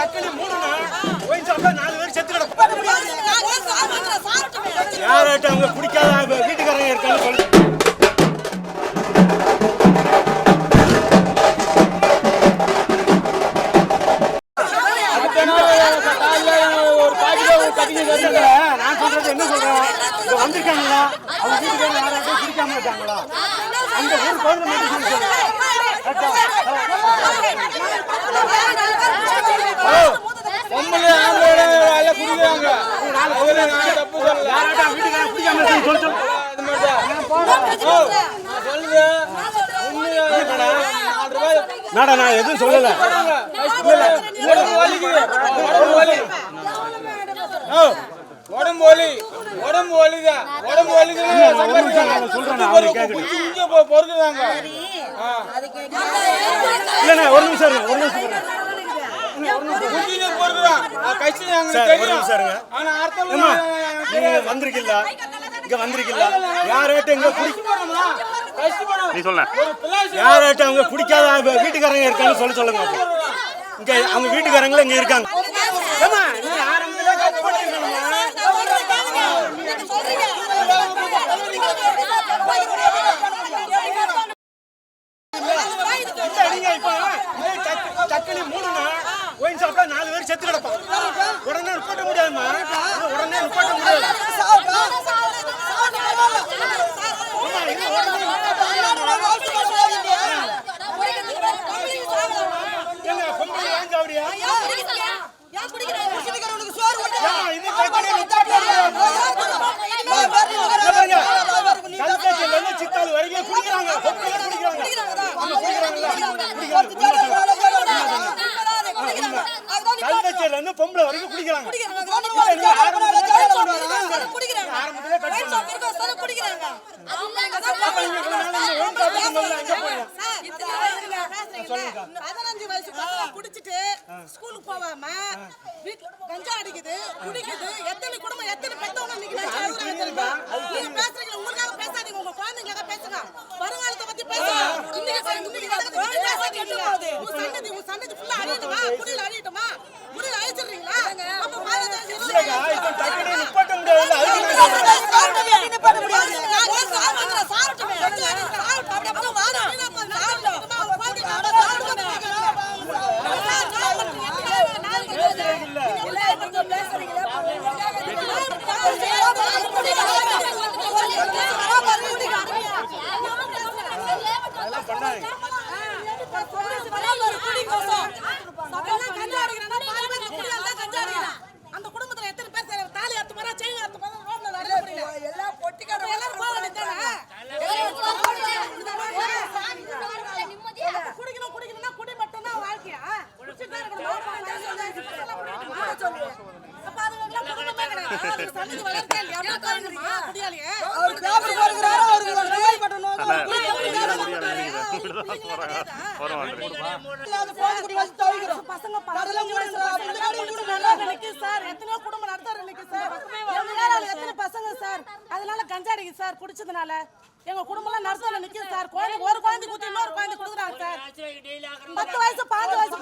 தக்காளி மூணுண்ணா ஒயின் ஷாப்ல நாலு பேர் செத்து கிடப்பாங்க யாராட்டும் அவங்க பிடிக்காத வீட்டுக்காரங்க இருக்கான்னு சொல்லி. நான் சொல்றது என்ன சொல்றேன்? இங்க வந்திருக்காங்களா? அவங்க வீட்டுக்காரங்க யாராட்டும் பிடிக்காம இருக்காங்களா? அந்த ஊர் சொல்லுங்க பொம்பளை ஆம்பளை எல்லாம் குடிக்கிறாங்க அதுல நான் தப்பு சொல்லல யாராட்டும் வீட்டுக்காரங்க பிடிக்காம இருக்கான்னு சொல்லி சொல்லு அது ஓ, நான் எதுவும் சொல்லல. உடம்பு வலி. உடம்பு வலி. உடம்பு வலிதான் சொல்றேன் நான் அவருக்கு கேட்கணும் இங்க போ பொறுக்குறாங்க இல்லண்ணா ஒரு நிமிஷம் ஒரு நிமிஷம் பொறுக்குறான் இருங்க. ஆனா அர்த்தம் நீங்க வந்திருக்கீங்களா? இங்க வந்திருக்கீங்களா? யாராட்டும் இங்க நீ சொல்ல. யாராட்டும் அவங்க பிடிக்காத வீட்டுக்காரங்க இருக்கான்னு சொல்ல சொல்லுங்க இங்க அவங்க வீட்டுக்காரங்களும் இங்க இருக்காங்க. தக்காளி மூணுண்ணா ஒயின் ஷாப்ல நாலு பேர் செத்து கிடப்பாங்க உடனே நிப்பாட்ட முடியாதும்மா உடனே நிப்பாட்ட முடியாது அம்மா, இது உடனே ஏங்க பொம்பளை வாங்கி அப்படியா ஏம்மா, இது தக்காளி நிப்பாட்ட கல்கட்சியில இருந்து சித்தாள் வரைக்கும் குடிக்கிறாங்க? கல்கட்சியில இருந்து பொம்பளை வரைக்கும் குடிக்கிறாங்க ஸ்கூலுக்கு போகாம வீட்டுல கஞ்சா அடிக்குது குடிக்குது எத்தனை குடும்பம் எத்தனை பெத்தவங்க இன்னைக்கு? நீங்க பேசுறீங்க உங்களுக்காக பேசாதீங்க உங்க குழந்தைங்களுக்காக பேசுங்க வருங்காலத்தை பத்தி பேசுங்க. இன்னைக்கு பேசாதீங்க. உங்க சன்னதி ஃபுல்லா அழியட்டுமா குடியில சார் குடிச்சதுனால. எங்க குடும்பம் எல்லாம் நர்சரில் நிக்குது சார். குழந்தை ஒரு குழந்தை குத்தி இன்னொரு குழந்தை கொடுக்குறாங்க சார். பத்து வயசு பாஞ்சு வயசு